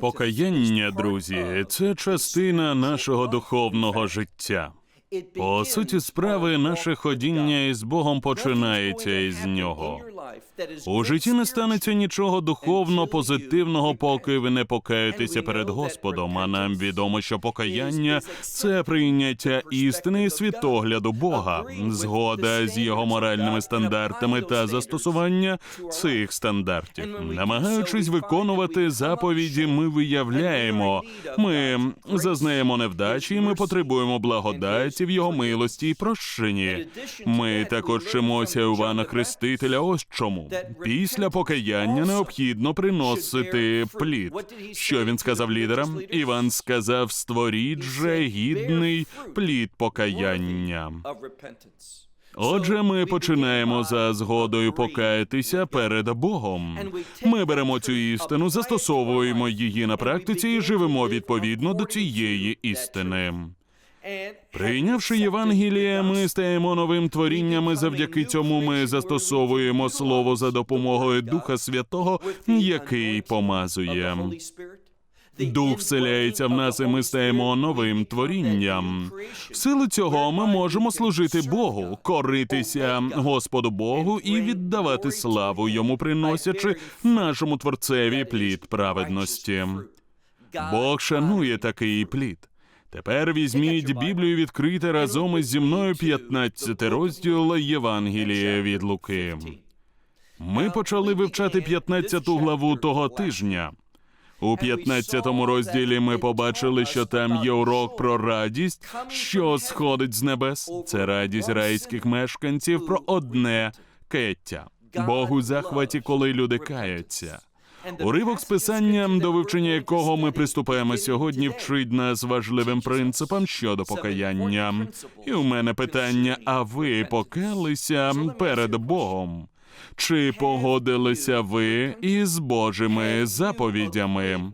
Покаяння, друзі, це частина нашого духовного життя. По суті, справи, наше ходіння із Богом починається із нього. У житті не станеться нічого духовно позитивного, поки ви не покаєтеся перед Господом. А нам відомо, що покаяння це прийняття істини і світогляду Бога, згода з його моральними стандартами та застосування цих стандартів. Намагаючись виконувати заповіді, ми виявляємо, ми зазнаємо невдачі, і ми потребуємо благодаті в його милості і прощенні. Ми також вчимося у Івана Хрестителя. Ось чому після покаяння необхідно приносити плід. Що він сказав лідерам? Іван сказав: створіть же гідний плід покаяння. Отже, ми починаємо за згодою покаятися перед Богом. Ми беремо цю істину, застосовуємо її на практиці і живемо відповідно до цієї істини. Прийнявши Євангеліє, ми стаємо новим творіннями. Завдяки цьому ми застосовуємо слово за допомогою Духа Святого, який помазує. Дух вселяється в нас, і ми стаємо новим творінням. В силу цього ми можемо служити Богу, коритися Господу Богу і віддавати славу йому, приносячи нашому творцеві плід праведності. Бог шанує такий плід. Тепер візьміть Біблію відкрити разом із зі мною 15 розділ Євангелія від Луки. Ми почали вивчати 15 главу того тижня. У 15 розділі ми побачили, що там є урок про радість, що сходить з небес. Це радість райських мешканців про одне кеття. Бог у захваті, коли люди каються. Уривок з писанням, до вивчення якого ми приступаємо сьогодні, вчить нас важливим принципам щодо покаяння. І у мене питання: а ви покалися перед Богом? Чи погодилися ви із Божими заповідями,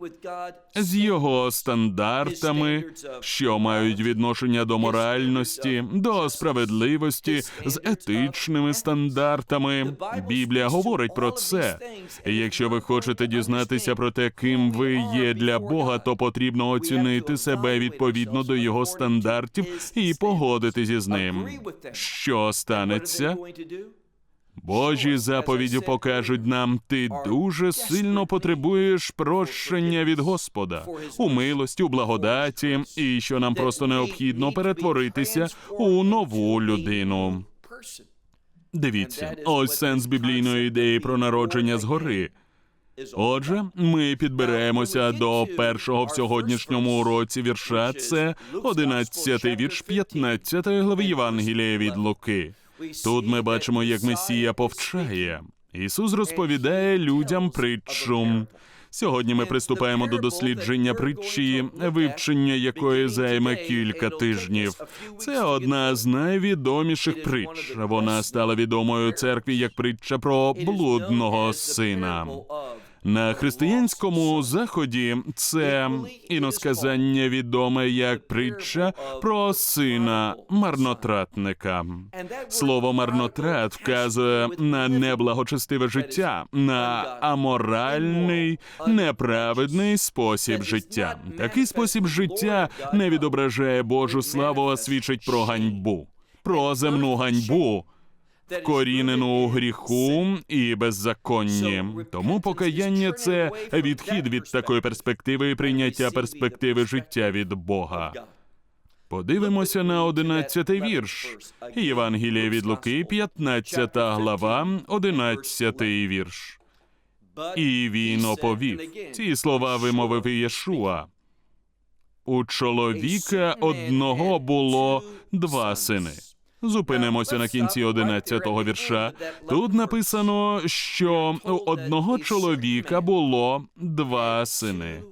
з його стандартами, що мають відношення до моральності, до справедливості, з етичними стандартами? Біблія говорить про це. Якщо ви хочете дізнатися про те, ким ви є для Бога, то потрібно оцінити себе відповідно до його стандартів і погодитися з ним. Що станеться? Божі заповіді покажуть нам, ти дуже сильно потребуєш прощення від Господа у милості, у благодаті, і що нам просто необхідно перетворитися у нову людину. Дивіться, ось сенс біблійної ідеї про народження згори. Отже, ми підбираємося до першого в сьогоднішньому уроці вірша. Це 11 вірш 15 глави Євангелія від Луки. Тут ми бачимо, як Месія повчає. Ісус розповідає людям притчу. Сьогодні ми приступаємо до дослідження притчі, вивчення якої займе кілька тижнів. Це одна з найвідоміших притч. Вона стала відомою церкві як притча про блудного сина. На християнському заході це іносказання відоме як притча про сина марнотратника. Слово марнотрат вказує на неблагочестиве життя, на аморальний, неправедний спосіб життя. Такий спосіб життя не відображає Божу славу, а свідчить про ганьбу, про земну ганьбу вкорінену у гріху і беззаконні. Тому покаяння це відхід від такої перспективи і прийняття перспективи життя від Бога. Подивимося на одинадцятий вірш. Євангелія від Луки, 15 глава, одинадцятий вірш. І він оповів. Ці слова вимовив Єшуа. У чоловіка одного було два сини. Зупинимося на кінці 11-го вірша. Тут написано, що у одного чоловіка було два сини.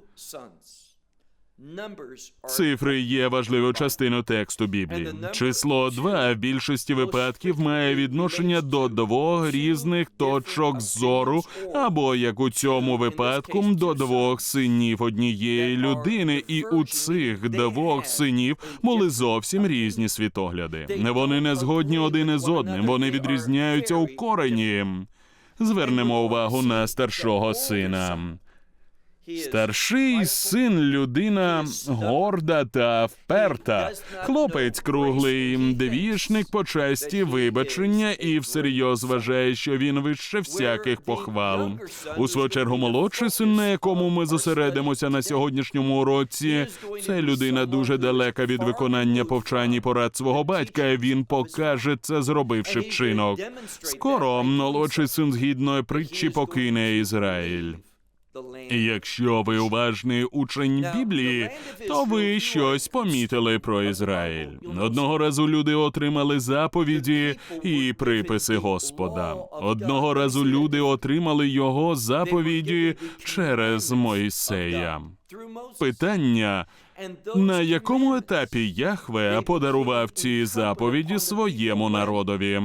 Цифри є важливою частиною тексту Біблії. Число 2 в більшості випадків має відношення до двох різних точок зору, або як у цьому випадку, до двох синів однієї людини, і у цих двох синів були зовсім різні світогляди. Вони не згодні один із одним, вони відрізняються у корені. Звернемо увагу на старшого сина. Старший син людина горда та вперта. Хлопець круглий, девішник по часті вибачення і всерйоз вважає, що він вище всяких похвал. У свою чергу молодший син, на якому ми зосередимося на сьогоднішньому уроці, це людина дуже далека від виконання повчань і порад свого батька. Він покаже це, зробивши вчинок. Скоро молодший син згідно притчі покине Ізраїль. Якщо ви уважний учень Біблії, то ви щось помітили про Ізраїль. Одного разу люди отримали заповіді і приписи Господа. Одного разу люди отримали його заповіді через Мойсея. Питання. На якому етапі Яхве подарував ці заповіді своєму народові,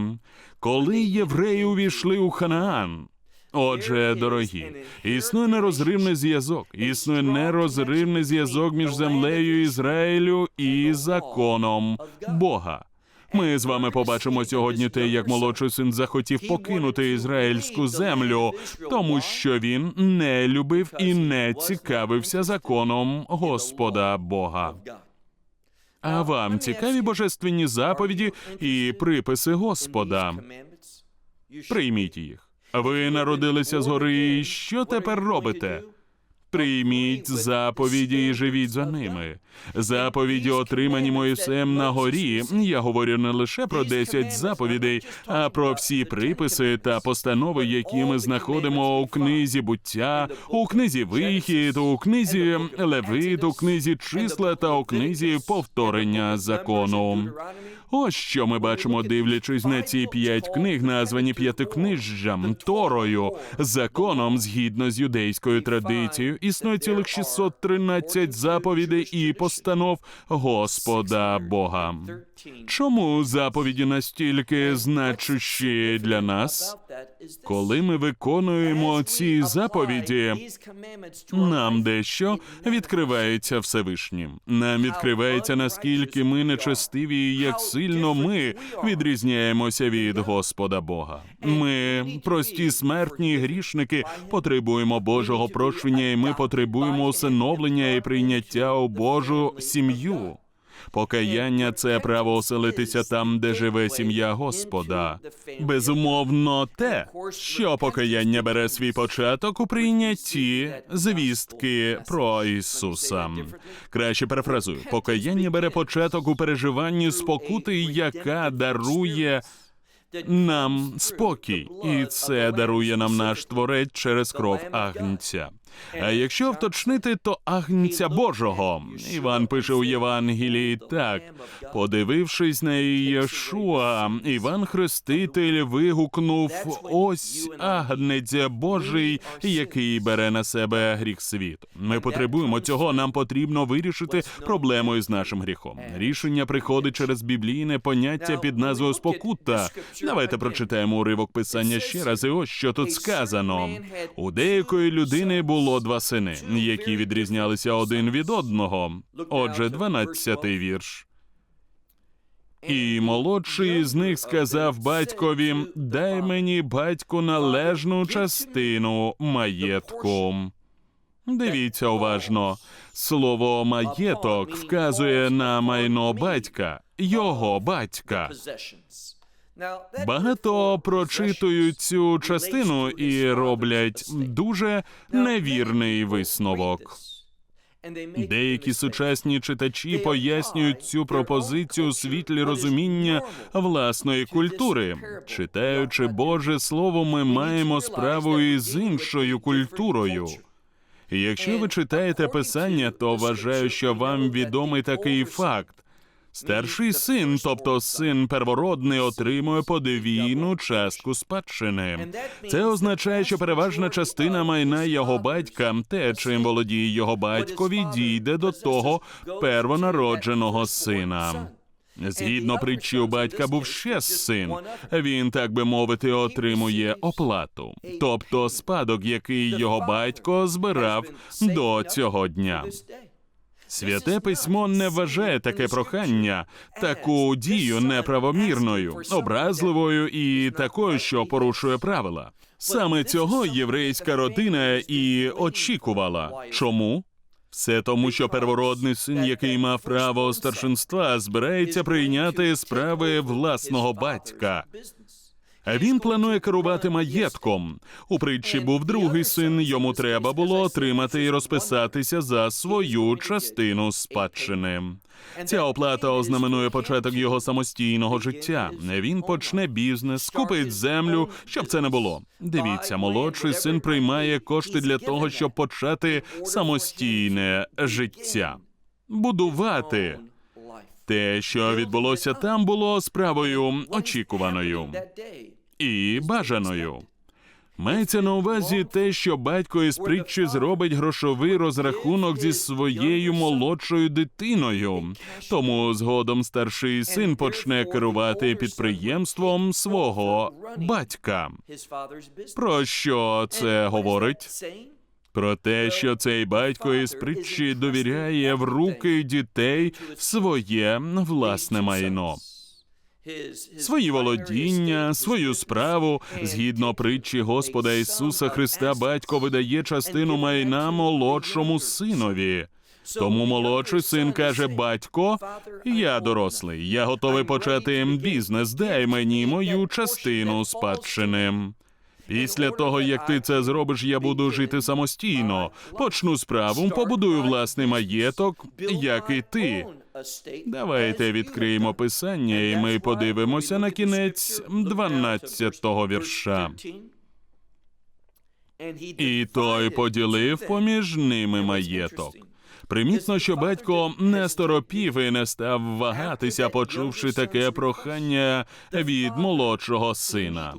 коли євреї увійшли у Ханаан? Отже, дорогі, існує нерозривний зв'язок. Існує нерозривний зв'язок між землею Ізраїлю і законом Бога. Ми з вами побачимо сьогодні те, як молодший син захотів покинути ізраїльську землю, тому що він не любив і не цікавився законом Господа Бога. А вам цікаві божественні заповіді і приписи Господа? Прийміть їх. Ви народилися згори, що тепер робите? Прийміть заповіді і живіть за ними. Заповіді, отримані Моїсеєм на горі. Я говорю не лише про 10 заповідей, а про всі приписи та постанови, які ми знаходимо у книзі буття, у книзі вихід, у книзі Левит, у книзі числа та у книзі повторення закону. Ось що ми бачимо, дивлячись на ці п'ять книг, названі п'ятикнижжям, Торою, законом згідно з юдейською традицією, існує цілих 613 заповідей і постанов Господа Бога. Чому заповіді настільки значущі для нас? Коли ми виконуємо ці заповіді, нам дещо відкривається Всевишнім. Нам відкривається наскільки ми нечестиві, і як сильно ми відрізняємося від Господа Бога. Ми, прості смертні грішники, потребуємо Божого прощення, і ми потребуємо усиновлення і прийняття у Божу сім'ю. Покаяння це право оселитися там, де живе сім'я Господа. Безумовно, те, що покаяння бере свій початок у прийнятті звістки про Ісуса. Краще перефразую, покаяння бере початок у переживанні спокути, яка дарує. Нам спокій, і це дарує нам наш творець через кров агнця. А якщо вточнити, то агнця Божого. Іван пише у Євангелії так: подивившись на Ієшуа, Іван Хреститель вигукнув: ось агнець Божий, який бере на себе гріх світу. Ми потребуємо цього. Нам потрібно вирішити проблему із нашим гріхом. Рішення приходить через біблійне поняття під назвою спокута. Давайте прочитаємо уривок писання ще раз. І ось що тут сказано: у деякої людини було було два сини, які відрізнялися один від одного. Отже, дванадцятий вірш. І молодший з них сказав батькові: Дай мені батьку належну частину маєтку. Дивіться уважно. Слово маєток вказує на майно батька, його батька. Багато прочитують цю частину і роблять дуже невірний висновок. Деякі сучасні читачі пояснюють цю пропозицію у світлі розуміння власної культури. Читаючи Боже Слово, ми маємо справу із іншою культурою. Якщо ви читаєте писання, то вважаю, що вам відомий такий факт. Старший син, тобто син первородний, отримує подвійну частку спадщини. Це означає, що переважна частина майна його батька, те, чим володіє його батько, відійде до того первонародженого сина. Згідно притчі, у батька був ще син. Він, так би мовити, отримує оплату, тобто спадок, який його батько збирав до цього дня. Святе письмо не вважає таке прохання, таку дію неправомірною, образливою і такою, що порушує правила. Саме цього єврейська родина і очікувала. Чому? Все тому, що первородний син, який мав право старшинства, збирається прийняти справи власного батька. Він планує керувати маєтком. У притчі був другий син. Йому треба було отримати і розписатися за свою частину спадщини. Ця оплата ознаменує початок його самостійного життя. Він почне бізнес, купить землю, щоб це не було. Дивіться, молодший син приймає кошти для того, щоб почати самостійне життя, будувати. Те, що відбулося там, було справою очікуваною і бажаною. Мається на увазі те, що батько із притчі зробить грошовий розрахунок зі своєю молодшою дитиною. Тому згодом старший син почне керувати підприємством свого батька. Про що це говорить? Про те, що цей батько із притчі довіряє в руки дітей своє власне майно. Свої володіння, свою справу згідно притчі Господа Ісуса Христа, батько видає частину майна молодшому синові. Тому молодший син каже: Батько, я дорослий, я готовий почати бізнес. Дай мені мою частину спадщини. Після того, як ти це зробиш, я буду жити самостійно. Почну справу, побудую власний маєток, як і ти. Давайте відкриємо писання, і ми подивимося на кінець 12-го вірша. І той поділив поміж ними маєток. Примітно, що батько не сторопів і не став вагатися, почувши таке прохання від молодшого сина.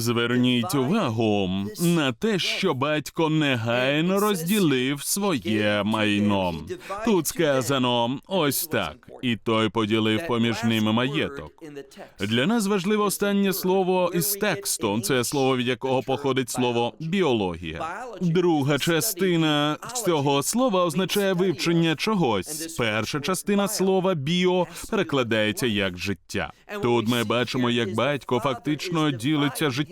Зверніть увагу на те, що батько негайно розділив своє майно. Тут сказано ось так, і той поділив поміж ними маєток. Для нас важливе останнє слово із тексту. Це слово, від якого походить слово біологія. Друга частина цього слова означає вивчення чогось. Перша частина слова біо перекладається як життя. Тут ми бачимо, як батько фактично ділиться життям.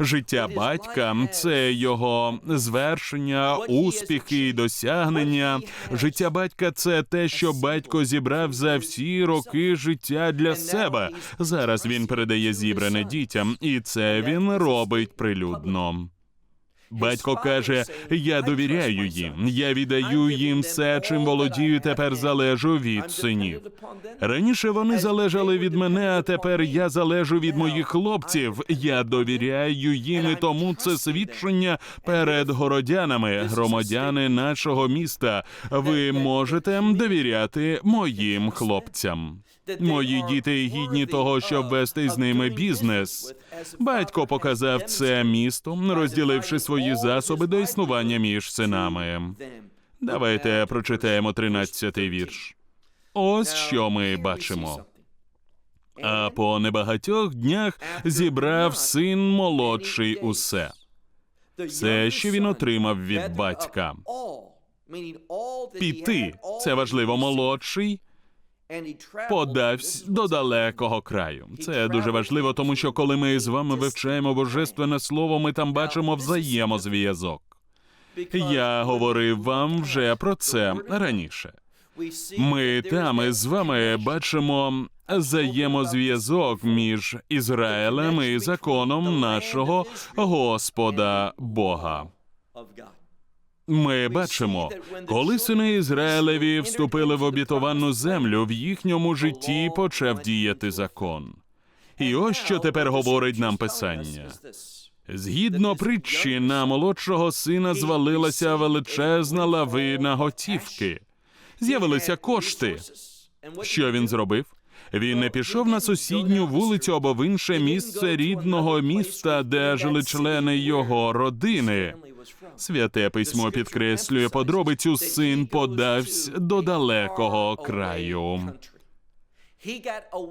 Життя батька це його звершення, успіхи і досягнення. Життя батька це те, що батько зібрав за всі роки життя для себе. Зараз він передає зібране дітям, і це він робить прилюдно. Батько каже: Я довіряю їм, я віддаю їм все, чим володію. Тепер залежу від синів. Раніше вони залежали від мене, а тепер я залежу від моїх хлопців. Я довіряю їм, і тому це свідчення перед городянами, громадяни нашого міста. Ви можете довіряти моїм хлопцям. Мої діти гідні того, щоб вести з ними бізнес. Батько показав це місто, розділивши свої засоби до існування між синами. Давайте прочитаємо тринадцятий вірш. Ось що ми бачимо. А по небагатьох днях зібрав син молодший усе, все, що він отримав від батька. Піти це важливо молодший. Подавсь до далекого краю. Це дуже важливо, тому що коли ми з вами вивчаємо божественне слово, ми там бачимо взаємозв'язок. Я говорив вам вже про це раніше. Ми там із вами бачимо взаємозв'язок між Ізраїлем і законом нашого Господа Бога. Ми бачимо, коли сини Ізраїлеві вступили в обітовану землю, в їхньому житті почав діяти закон. І ось що тепер говорить нам писання. Згідно притчі, на молодшого сина звалилася величезна лавина готівки. З'явилися кошти. Що він зробив? Він не пішов на сусідню вулицю або в інше місце рідного міста, де жили члени його родини. Святе письмо підкреслює подробицю син подався до далекого краю.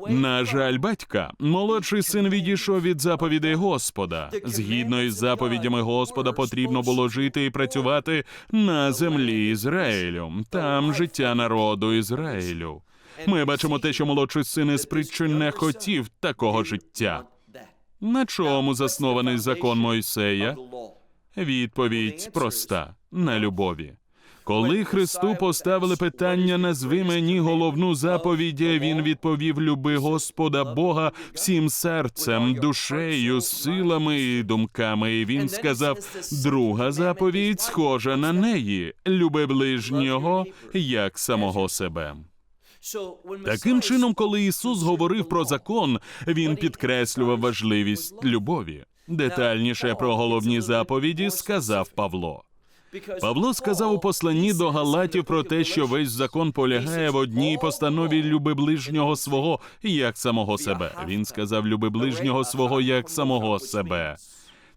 На жаль, батька, молодший син відійшов від заповідей Господа. Згідно із заповідями Господа, потрібно було жити і працювати на землі Ізраїлю. Там життя народу Ізраїлю. Ми бачимо те, що молодший син із причин не хотів такого життя. На чому заснований закон Мойсея? Відповідь проста на любові. Коли Христу поставили питання назви мені головну заповідь, він відповів: люби Господа Бога всім серцем, душею, силами і думками. І він сказав: друга заповідь схожа на неї: люби ближнього як самого себе. Таким чином, коли Ісус говорив про закон, він підкреслював важливість любові. Детальніше про головні заповіді сказав Павло. Павло сказав у посланні до Галатів про те, що весь закон полягає в одній постанові люби ближнього свого як самого себе. Він сказав люби ближнього свого як самого себе.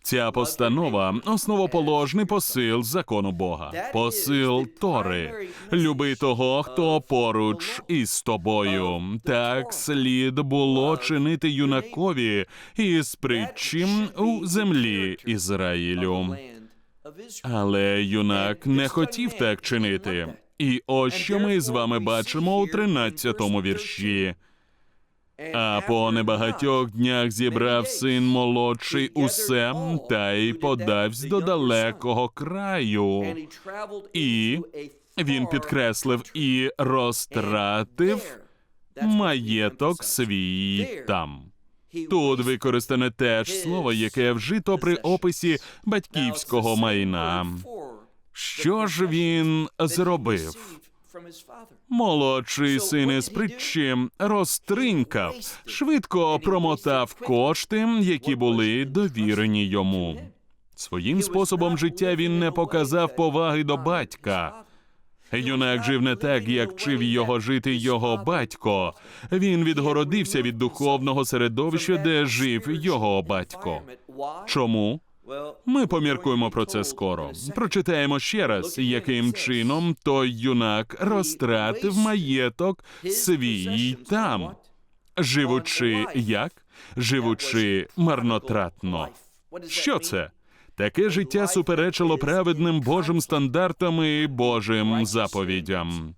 Ця постанова основоположний посил закону Бога, посил Тори. Люби того, хто поруч із тобою. Так слід було чинити юнакові із притчим у землі Ізраїлю. Але юнак не хотів так чинити. І ось що ми з вами бачимо у 13-му вірші. А по небагатьох днях зібрав син молодший усе та й подавсь до далекого краю. І він підкреслив і розтратив маєток свій там. Тут використане те ж слово, яке вжито при описі батьківського майна. Що ж він зробив? Молодший син із притчі розтринькав, швидко промотав кошти, які були довірені йому. Своїм способом життя він не показав поваги до батька. Юнак жив не так, як вчив його жити його батько. Він відгородився від духовного середовища, де жив його батько. Чому? Ми поміркуємо про це скоро. Прочитаємо ще раз, яким чином той юнак розтратив маєток свій там, живучи як? Живучи марнотратно. Що це? Таке життя суперечило праведним Божим стандартам і Божим заповідям.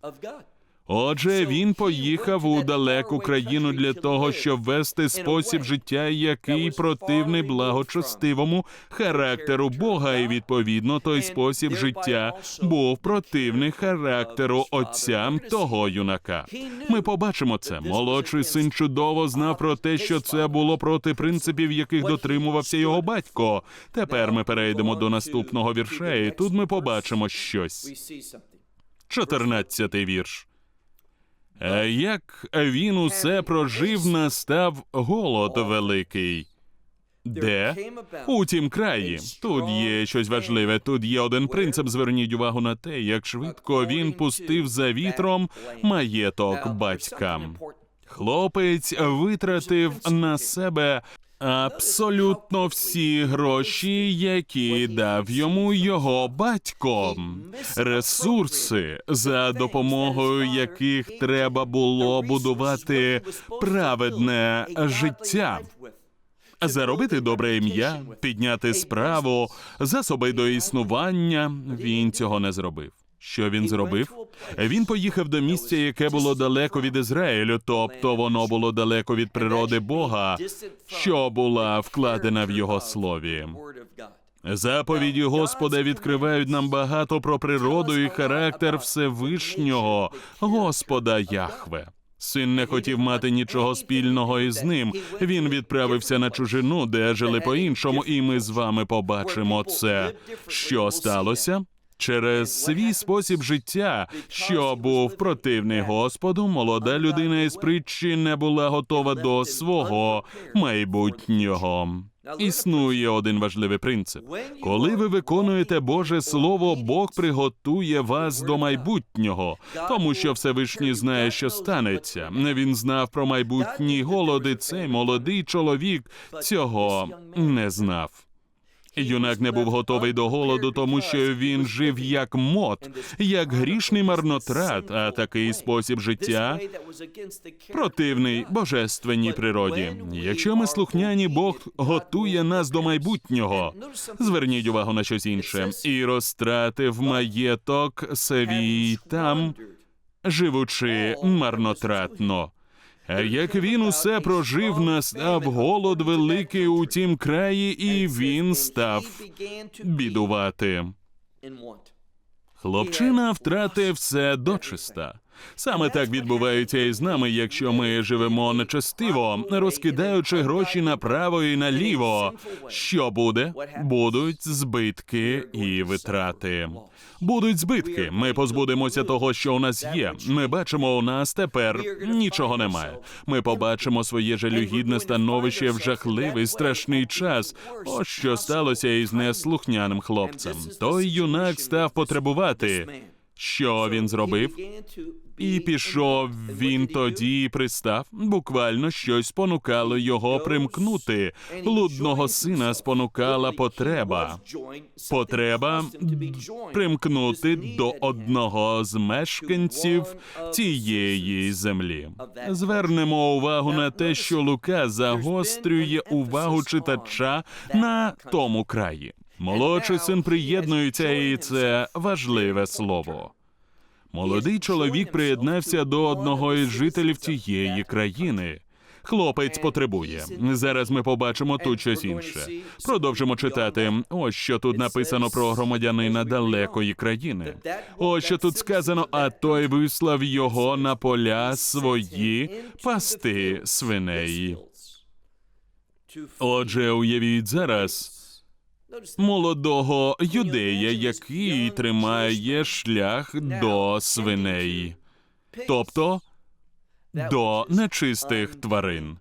Отже, він поїхав у далеку країну для того, щоб вести спосіб життя, який противний благочестивому характеру Бога, і відповідно той спосіб життя був противний характеру отцям того юнака. Ми побачимо це. Молодший син чудово знав про те, що це було проти принципів, яких дотримувався його батько. Тепер ми перейдемо до наступного вірша, і тут ми побачимо щось. Чотирнадцятий вірш. Е, Як він усе прожив, настав голод великий. Де? У тім краї. Тут є щось важливе. Тут є один принцип. Зверніть увагу на те, як швидко він пустив за вітром маєток батькам. Хлопець витратив на себе абсолютно всі гроші, які дав йому його батько, ресурси, за допомогою яких треба було будувати праведне життя. Заробити добре ім'я, підняти справу, засоби до існування. Він цього не зробив. Що він зробив? Він поїхав до місця, яке було далеко від Ізраїлю, тобто воно було далеко від природи Бога, що була вкладена в його слові. Заповіді Господа відкривають нам багато про природу і характер Всевишнього Господа Яхве. Син не хотів мати нічого спільного із ним. Він відправився на чужину, де жили по-іншому, і ми з вами побачимо це. Що сталося? Через свій спосіб життя, що був противний Господу, молода людина із притчі не була готова до свого майбутнього. Існує один важливий принцип. Коли ви виконуєте Боже Слово, Бог приготує вас до майбутнього, тому що Всевишній знає, що станеться. Він знав про майбутній голоди. Цей молодий чоловік цього не знав. Юнак не був готовий до голоду, тому що він жив як мод, як грішний марнотрат, а такий спосіб життя противний божественній природі. Якщо ми слухняні, Бог готує нас до майбутнього. Зверніть увагу на щось інше і розтратив маєток свій там, живучи марнотратно. А як він усе прожив, настав голод великий у тім краї, і він став бідувати. Хлопчина втратив все дочиста. Саме так відбувається і з нами, якщо ми живемо нечестиво, розкидаючи гроші направо і наліво. Що буде? Будуть збитки і витрати. Будуть збитки. Ми позбудемося того, що у нас є. Ми бачимо, у нас тепер нічого немає. Ми побачимо своє жалюгідне становище в жахливий страшний час. Ось що сталося із неслухняним хлопцем. Той юнак став потребувати. Що він зробив? І пішов він тоді і пристав. Буквально щось спонукало його примкнути. Блудного сина спонукала потреба. Потреба примкнути до одного з мешканців цієї землі. Звернемо увагу на те, що Лука загострює увагу читача на тому краї. Молодший син приєднується, і це важливе слово. Молодий чоловік приєднався до одного із жителів тієї країни. Хлопець потребує. Зараз ми побачимо тут щось інше. Продовжимо читати. Ось що тут написано про громадянина далекої країни. Ось що тут сказано, а той вислав його на поля свої пасти свиней. Отже, уявіть зараз молодого юдея, який тримає шлях до свиней, тобто до нечистих тварин.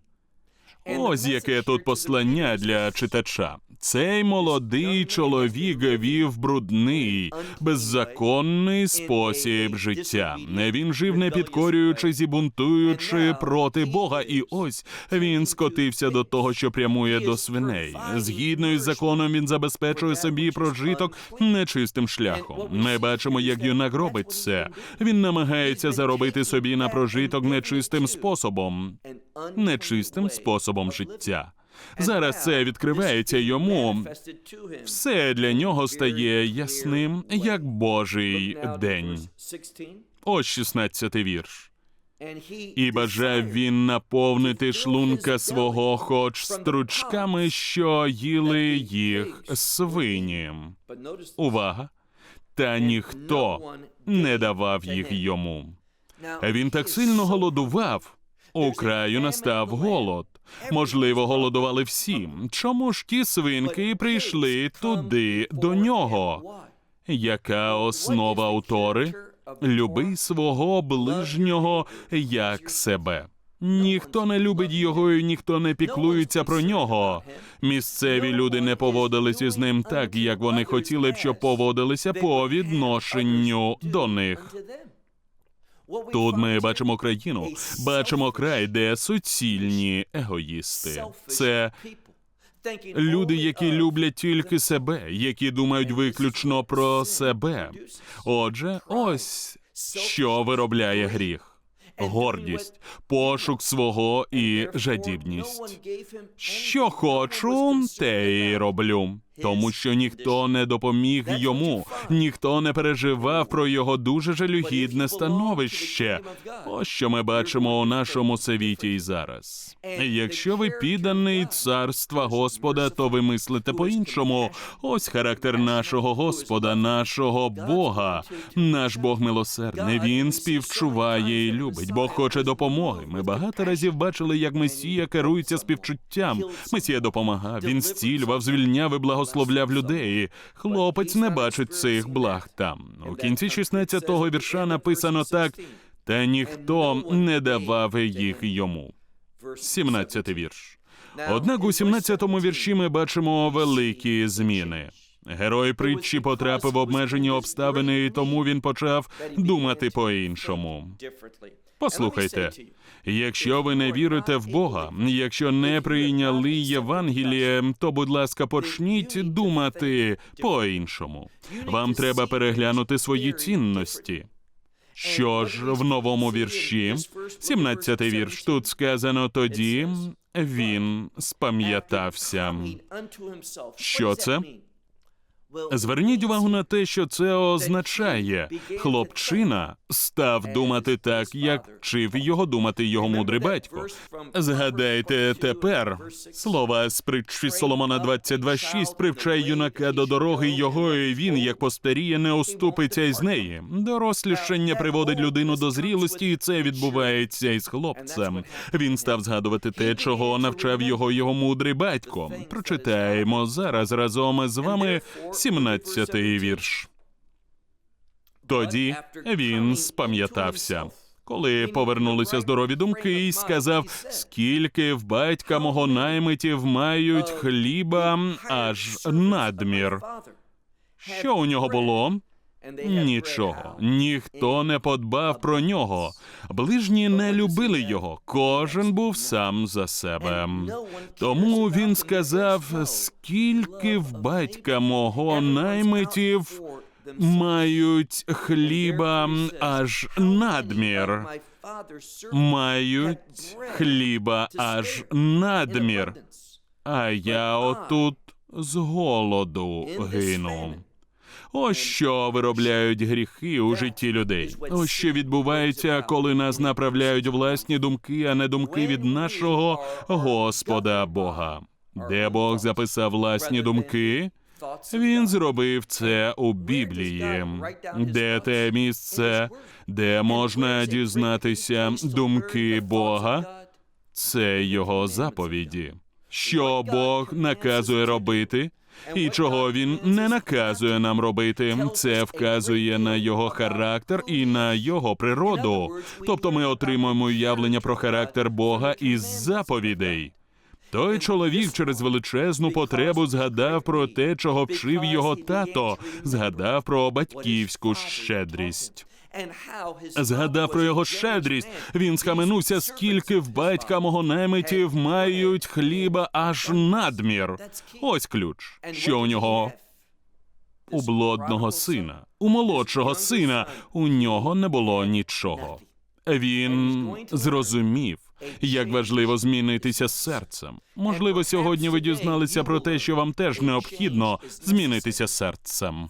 Ось яке тут послання для читача. Цей молодий чоловік вів брудний, беззаконний спосіб життя. Він жив, не підкорюючись і бунтуючи проти Бога. І ось він скотився до того, що прямує до свиней. Згідно із законом, він забезпечує собі прожиток нечистим шляхом. Ми бачимо, як юнак робить це. Він намагається заробити собі на прожиток нечистим способом, нечистим способом життя. Зараз це відкривається йому. Все для нього стає ясним, як Божий день. Ось 16 вірш. І бажав він наповнити шлунка свого, хоч стручками, що їли їх свині. Увага! Та ніхто не давав їх йому. Він так сильно голодував. У настав голод. Можливо, голодували всі. Чому ж ті свинки прийшли туди до нього? Яка основа у Тори? Люби свого ближнього як себе. Ніхто не любить його, і ніхто не піклується про нього. Місцеві люди не поводилися з ним так, як вони хотіли б, щоб поводилися по відношенню до них. Тут ми бачимо країну, бачимо край, де суцільні егоїсти. Це люди, які люблять тільки себе, які думають виключно про себе. Отже, ось що виробляє гріх. Гордість, пошук свого і жадібність. Що хочу, те й роблю. Тому що ніхто не допоміг йому, ніхто не переживав про його дуже жалюгідне становище. Ось що ми бачимо у нашому світі і зараз. Якщо ви підданий царства Господа, то ви мислите по-іншому. Ось характер нашого Господа, нашого Бога. Наш Бог милосердний. Він співчуває і любить. Бог хоче допомоги. Ми багато разів бачили, як Месія керується співчуттям. Месія допомагав. Він зцілював, звільняв і благословляв благословляв людей. Хлопець не бачить цих благ там. У кінці 16-го вірша написано так: та ніхто не давав їх йому. 17 вірш. Однак у 17-му вірші ми бачимо великі зміни. Герой притчі потрапив в обмежені обставини, і тому він почав думати по-іншому. Послухайте, якщо ви не вірите в Бога, якщо не прийняли Євангеліє, то, будь ласка, почніть думати по-іншому. Вам треба переглянути свої цінності. Що ж в новому вірші, 17-й вірш, тут сказано тоді, він спам'ятався. Що це? Зверніть увагу на те, що це означає. Хлопчина став думати так, як вчив його думати його мудрий батько. Згадайте тепер слова з притчі Соломона 22.6 привчай юнака до дороги його, і він, як постаріє, не уступиться із неї. Дорослішання приводить людину до зрілості, і це відбувається із хлопцем. Він став згадувати те, чого навчав його його мудрий батько. Прочитаємо зараз разом з вами 17-й вірш. Тоді він спам'ятався. Коли повернулися здорові думки, і сказав, скільки в батька мого наймитів мають хліба аж надмір. Що у нього було? Нічого, ніхто не подбав про нього. Ближні не любили його. Кожен був сам за себе. Тому він сказав: скільки в батька мого наймитів мають хліба аж надмір. Мають хліба аж надмір. А я отут з голоду гину. Ось що виробляють гріхи у житті людей. Ось що відбувається, коли нас направляють власні думки, а не думки від нашого Господа Бога. Де Бог записав власні думки? Він зробив це у Біблії, де те місце, де можна дізнатися думки Бога, це його заповіді. Що Бог наказує робити, і чого він не наказує нам робити. Це вказує на його характер і на його природу. Тобто ми отримуємо уявлення про характер Бога із заповідей. Той чоловік через величезну потребу згадав про те, чого вчив його тато, згадав про батьківську щедрість. Згадав про його щедрість. Він схаменувся, скільки в батька мого наймитів мають хліба аж надмір. Ось ключ, що у нього? у блодного сина, у молодшого сина. у нього не було нічого. Він зрозумів, як важливо змінитися з серцем. Можливо, сьогодні ви дізналися про те, що вам теж необхідно змінитися серцем.